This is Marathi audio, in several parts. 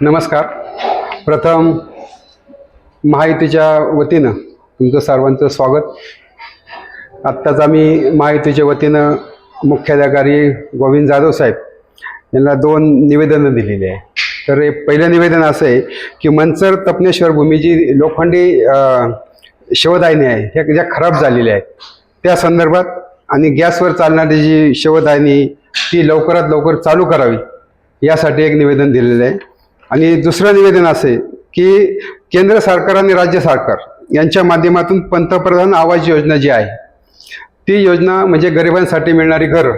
नमस्कार. प्रथम महायुतीच्या वतीनं तुमचं सर्वांचं स्वागत. आत्ताच आम्ही महायुतीच्या वतीनं मुख्याधिकारी गोविंद जाधव साहेब यांना दोन निवेदनं दिलेली आहे. तर हे पहिलं निवेदन असं आहे की मंचर तपनेश्वर भूमी जी लोखंडी अं, आहे ह्या ज्या खराब झालेल्या आहेत त्या संदर्भात आणि गॅसवर चालणारी जी शिवदायनी ती लवकरात लवकर चालू करावी यासाठी एक निवेदन दिलेलं आहे. आणि दुसरं निवेदन असे की केंद्र सरकार आणि राज्य सरकार यांच्या माध्यमातून पंतप्रधान आवास योजना जी आहे ती योजना म्हणजे गरिबांसाठी मिळणारी घर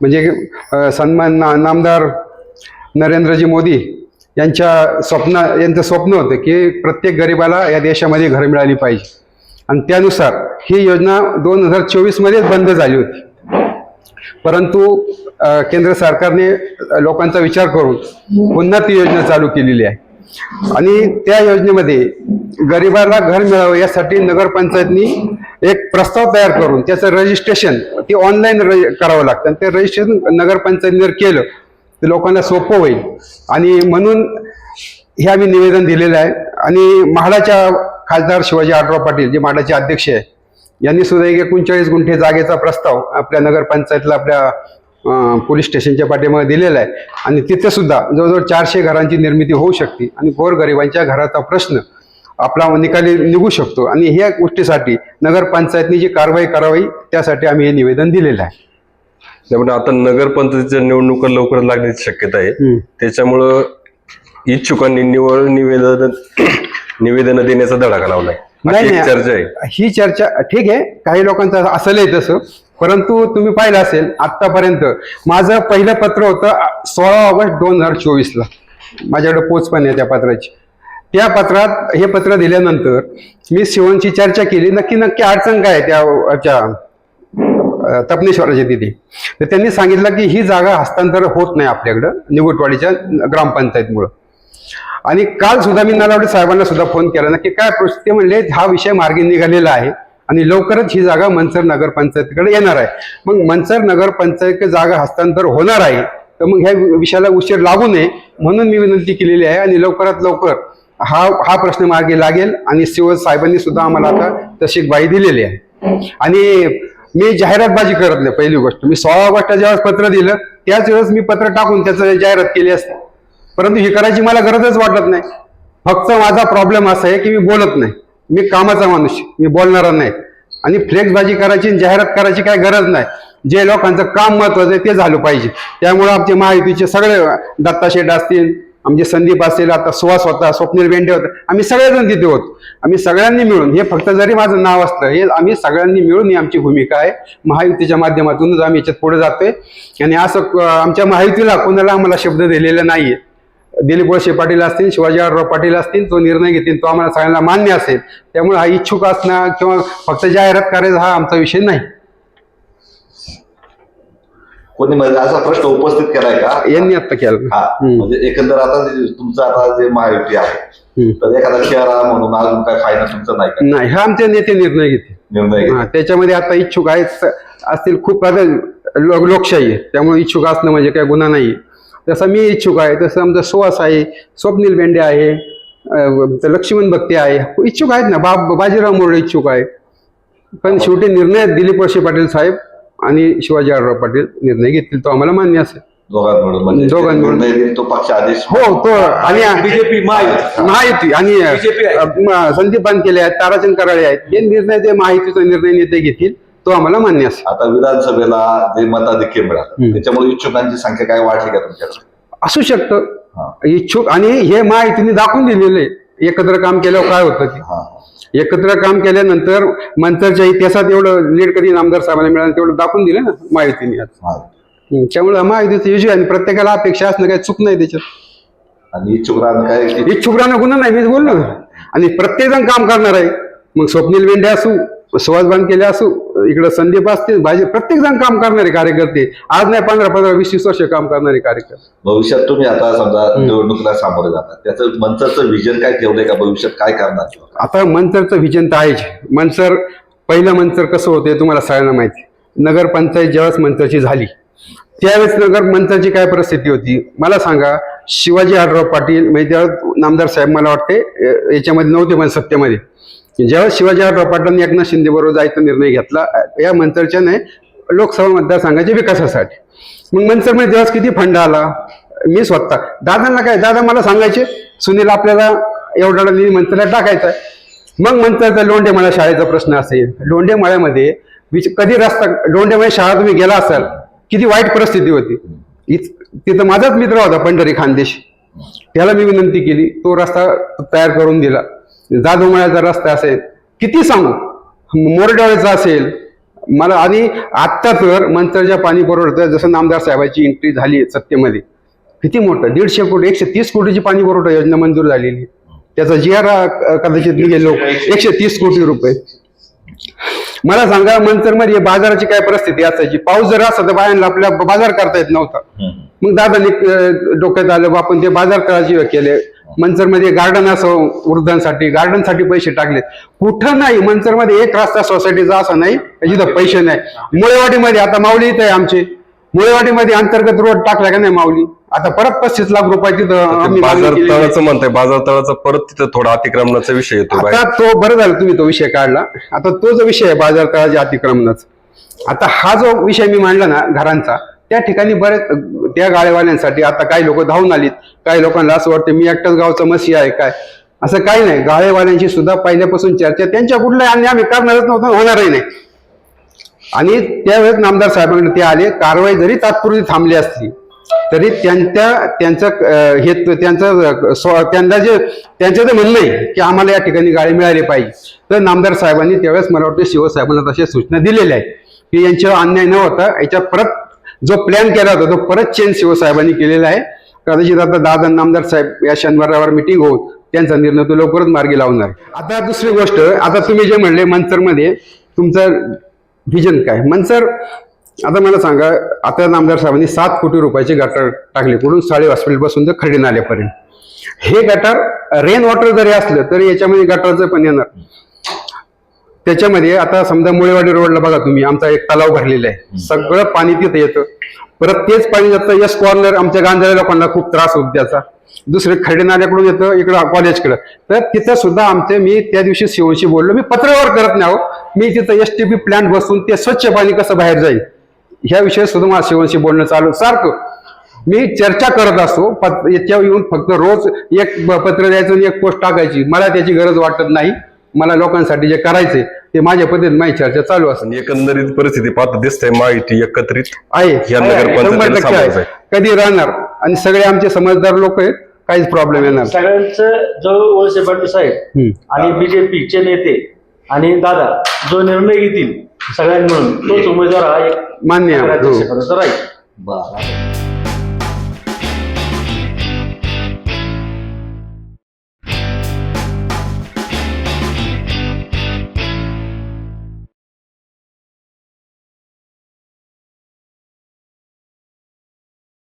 म्हणजे सन्मान ना नामदार नरेंद्रजी मोदी यांच्या स्वप्न यांचं स्वप्न होतं की प्रत्येक गरिबाला या देशामध्ये घर मिळाली पाहिजे. आणि त्यानुसार ही योजना दोन हजार चोवीसमध्येच बंद झाली होती. परंतु केंद्र सरकारने लोकांचा विचार करून पुन्हा ती योजना चालू केलेली आहे. आणि त्या योजनेमध्ये गरिबाला घर मिळावं यासाठी नगरपंचायतनी एक प्रस्ताव तयार करून त्याचं रजिस्ट्रेशन ते ऑनलाईन करावं लागतं. आणि ते रजिस्ट्रेशन नगरपंचायतीने जर केलं तर लोकांना सोपं होईल. आणि म्हणून हे आम्ही निवेदन दिलेलं आहे. आणि म्हाडाच्या खासदार शिवाजी आठराव पाटील जे म्हाडाचे अध्यक्ष आहे यांनी सुद्धा एक एकोणचाळीस गुंठे जागेचा प्रस्ताव आपल्या नगरपंचायतला आपल्या पोलीस स्टेशनच्या पाठीमागे दिलेला आहे. आणि तिथे सुद्धा जवळजवळ चारशे घरांची निर्मिती होऊ शकते आणि गोरगरिबांच्या घराचा प्रश्न आपला निकाली निघू शकतो. आणि ह्या गोष्टीसाठी नगरपंचायतनी जी कारवाई करावी त्यासाठी आम्ही हे निवेदन दिलेलं आहे. त्यामुळे आता नगरपंचायतीच्या निवडणुका लवकर लागण्याची शक्यता आहे. त्याच्यामुळं इच्छुकांनी निवड निवेदन निवेदन देण्याचा धडाका लावलाय. नाही. चर्चा आहे. ही चर्चा ठीक आहे. काही लोकांचं असेलही तसं. परंतु तुम्ही पाहिलं असेल आतापर्यंत माझं पहिलं पत्र होतं सोळा ऑगस्ट दोन हजार चोवीसला. माझ्याकडे पोच पण आहे त्या पत्राची. त्या पत्रात हे पत्र दिल्यानंतर मी शिवनची चर्चा केली. नक्की नक्की अडचण काय आहे त्या तपनेश्वराच्या तिथे? तर त्यांनी सांगितलं की ही जागा हस्तांतर होत नाही आपल्याकडं निगुटवाडीच्या ग्रामपंचायतमुळं. आणि काल सुद्धा मी नलावडे साहेबांना सुद्धा फोन केला ना की काय ते म्हणले हा विषय मार्गी निघालेला आहे आणि लवकरच ही जागा मनसर नगरपंचायतीकडे येणार आहे. मग मनसर नगरपंचायत जागा हस्तांतर होणार आहे तर मग ह्या विषयाला उशीर लागू नये म्हणून मी विनंती केलेली आहे आणि लवकरात लवकर हा हा प्रश्न मार्गी लागेल आणि शिव साहेबांनी सुद्धा आम्हाला आता तशी ग्वाही दिलेली आहे. आणि मी जाहिरातबाजी करत नाही पहिली गोष्ट. मी सोळा ऑगस्टला ज्यावेळेस पत्र दिलं त्याच वेळेस मी पत्र टाकून त्याचं जाहिरात केली असते. परंतु हे करायची मला गरजच वाटत नाही. फक्त माझा प्रॉब्लेम असा आहे की मी बोलत नाही. मी कामाचा माणूस मी बोलणारा नाही. आणि फ्लेक्सबाजी करायची आणि जाहिरात करायची काही गरज नाही. जे लोकांचं काम महत्वाचं आहे ते झालं पाहिजे. त्यामुळे आमचे महायुतीचे सगळे दत्ता शेठ असतील आमचे संदीप असेल आता सुहास होता स्वप्नील बेंडे होता. आम्ही सगळेजण तिथे होतो. आम्ही सगळ्यांनी मिळून हे फक्त जरी माझं नाव असलं हे आम्ही सगळ्यांनी मिळून ही आमची भूमिका आहे. महायुतीच्या माध्यमातूनच आम्ही याच्यात पुढे जातोय. आणि असं आमच्या महायुतीला कोणाला आम्हाला शब्द दिलेला नाहीये. दिलीप वळसे पाटील असतील शिवाजीराव पाटील असतील तो निर्णय घेतील तो आम्हाला सगळ्यांना मान्य असेल. त्यामुळे हा इच्छुक असणं किंवा फक्त जाहिरात करायचा हा आमचा विषय नाही. कोणी म्हणजे असा प्रश्न उपस्थित केलाय का? यांनी आता केलं. हा. म्हणजे एकंदर आता जे तुमचं आता जे महायुती आहे हम्म. तर एखादा चेहरा म्हणून अजून काय फायदा तुमचा नाही का? नाही हा आमचे नेते निर्णय घेतील. निर्णय घेतला? हा, त्याच्यामध्ये आता इच्छुक आहेत असतील खूप आता लो- लोकशाही आहे त्यामुळे इच्छुक असणं म्हणजे काही गुन्हा नाही जसं मी इच्छुक आहे तसं आमचा सुहास आहे स्वप्नील बेंडे आहे लक्ष्मण भक्ती आहे इच्छुक आहेत ना बा बाजीराव मोरडे इच्छुक आहे. पण शेवटी निर्णय दिलीप वळसे पाटील साहेब आणि शिवाजी आढराव पाटील निर्णय घेतील तो आम्हाला मान्य असेल. म्हणजे तो पक्ष आदेश. हो तो आणि बीजेपी महायुती आणि संदीप बांधकेले आहेत ताराचंद कराळे आहेत हे निर्णय जे महायुतीचा निर्णय नेते घेतील. तो आम्हाला मान्य असेल. आता विधानसभेला जे मताधिक्य मिळालं. त्याच्यामुळे इच्छुकांची संख्या काय वाढली का तुमच्याकडे? असू. शकतं. इच्छुक आणि हे महायुतीने दाखवून दिलेलं एकत्र काम केल्यावर काय होतं की हा. एकत्र काम केल्यानंतर मंतरच्या इतिहासात एवढं लीड कधी आमदार साहेबांना मिळालं तेवढं दाखवून दिलं ना. हम्म, त्यामुळे महायुतीचं विजय आणि प्रत्येकाला अपेक्षा असणं काही चूक नाही त्याच्यात. आणि इच्छुक राहणं काय इच्छुक राहणं गुन्हा नाही मीच बोललो. ना आणि प्रत्येक जण काम करणार आहे. मग स्वप्नील बेंडे असू सुहास बांधकेले असू इकडे संदीप असतील भाजी प्रत्येक जण काम करणारे कार्यकर्ते. आज नाही पंधरा पंधरा वीस वीस वर्ष काम करणारे कार्यकर्ते. भविष्यात तुम्ही आता समजा निवडणुकीला सामोरे जातात. त्याचं मंचाचं विजन काय ठेवलंय का? भविष्यात काय करणार? आता मनसरचं विजन तर आहेच. मनसर पहिलं मनसर कसं होते तुम्हाला सगळ्यांना माहिती. नगरपंचायत ज्यावेळेस मनसरची झाली त्यावेळेस नगर मंचाची काय परिस्थिती होती? मला सांगा शिवाजी आढराव पाटील म्हणजे तेव्हा नामदार साहेब मला वाटते याच्यामध्ये नव्हते पण सत्तेमध्ये. जेव्हा शिवाजीराव पाटलांनी एकनाथ शिंदे बरोबर जायचा निर्णय घेतला या मंतरच्या नाही लोकसभा मतदारसंघाच्या विकासासाठी. मग मनसरमध्ये म्हणजे तेव्हाच किती फंड आला? मी स्वतः. दादांना काय? दादा मला सांगायचे सुनील आपल्याला एवढा निधी मंचरला टाकायचा मग मंचरचा लोंढेमाळा शाळेचा प्रश्न असेल. लोंढेमाळ्यामध्ये विच- कधी रस्ता लोंढेमाळी शाळा तुम्ही गेला असाल किती वाईट परिस्थिती होती. तिथं माझाच मित्र होता पंढरी खानदेश. त्याला मी विनंती केली तो रस्ता तयार करून दिला. जाधवमाळ्याचा रस्ता असेल किती सांगू? मोरडाळेचा असेल. मला आणि आत्ता तर मंचरच्या पाणी पुरवठा जसं नामदार साहेबाची एंट्री झाली सत्तेमध्ये किती मोठं? दीडशे कोटी एकशे तीस कोटीची पाणी पुरवठा योजना मंजूर झालेली. त्याचा जी आर कदाचित लोक. एकशे तीस कोटी रुपये. मला सांगा मंचरमध्ये बाजाराची काय परिस्थिती असायची पाऊस जर असा तर बायांना आपल्या बाजार करता येत नव्हता. मग दादांनी अं, डोक्यात आलं आपण ते बाजार करायचे केले. मंचरमध्ये गार्डन असं वृद्धांसाठी गार्डनसाठी पैसे टाकले. कुठं नाही मंचरमध्ये एक रस्ता सोसायटीचा असा नाही जिथं पैसे नाही. मुळेवाडीमध्ये आता माऊली इथं आहे आमचे. मुळेवाडीमध्ये अंतर्गत रोड टाकला का नाही माऊली? आता परत पस्तीस लाख रुपये तिथं आम्ही मागणी बाजार. तळाचं म्हणताय बाजार तळाचा परत तिथं थोडा अतिक्रमणाचा विषय येतो आता तो बरं झालं तुम्ही तो विषय काढला. आता तो जो विषय आहे बाजार तळाच्या अतिक्रमणाचा. आता हा जो विषय मी मांडला ना घरांचा त्या ठिकाणी बरेच त्या गाळेवाल्यांसाठी आता काही लोक धावून आलीत. काही लोकांना असं वाटतं मी एकटाच गावचा मसी आहे काय? असं काही नाही. गाळेवाल्यांची सुद्धा पहिल्यापासून चर्चा त्यांच्या कुठल्या अन्याय आम्ही करणारच नव्हतं होणारही नाही. आणि त्यावेळेस नामदार साहेबांकडे ते आले. कारवाई जरी तात्पुरती थांबली असली तरी त्यांच्या त्यांचं हे त्यांचं स्व- त्यांना जे त्यांचं जे म्हणणं आहे की आम्हाला या ठिकाणी गाडी मिळाली पाहिजे. तर नामदार साहेबांनी त्यावेळेस मला वाटतं शिवसाहेबांना तशा सूचना दिलेल्या आहेत. की यांच्यावर अन्याय न होता याच्या परत जो प्लॅन केला होता तो परत चेंज शिवसाहेबांनी केलेला आहे. कदाचित आता दादा नामदार साहेब या शनिवारावर मिटिंग होऊन त्यांचा निर्णय तो लवकरच मार्गी लावणार. आता दुसरी गोष्ट आता तुम्ही जे म्हणले मनसरमध्ये तुमचं व्हिजन काय? मनसर आता मला सांगा आता नामदार साहेबांनी सात कोटी रुपयाचे गटार टाकले कुठून साळे हॉस्पिटलपासून तर खर्डे नाल्यापर्यंत हे गटार रेन वॉटर जरी असलं तरी याच्यामध्ये गटारचं पण येणार. त्याच्यामध्ये आता समजा मुळेवाडी रोडला बघा तुम्ही आमचा एक तलाव भरलेला आहे. सगळं पाणी तिथे येतं. परत तेच पाणी जातं यस कॉर्नर आमच्या गांजाऱ्या लोकांना खूप त्रास होतो त्याचा. दुसरे खर्डे नाल्याकडून येतं इकडं कॉलेजकडं. तर तिथं सुद्धा आमचे मी त्या दिवशी शिवशी बोललो मी पत्रावर करत नाही आहो. मी तिथं एस टी पी प्लांट बसून ते स्वच्छ पाणी कसं बाहेर जाईल? ह्या विषयी सुद्धा मला शिवशी बोलणं चालू. सारखं मी चर्चा करत असतो पत- याच्यावर येऊन फक्त रोज एक पत्र द्यायचं आणि एक पोस्ट टाकायची. मला त्याची गरज वाटत नाही. मला लोकांसाठी जे करायचे ते माझ्या पद्धतीने माझी चर्चा चालू असते. एकंदरीत परिस्थिती पाहता दिसतंय माहिती एकत्रित आहे. या आहे, आहे. आहे कधी राहणार? आणि सगळे आमचे समजदार लोक आहेत काहीच प्रॉब्लेम येणार सगळ्यांचं जो वळसे पाटील साहेब. आणि बीजेपीचे नेते आणि दादा जो निर्णय घेतील सगळ्यांनी मिळून तोच उमेदवार हा एक मान्य आहे. हो. राहील. बरं.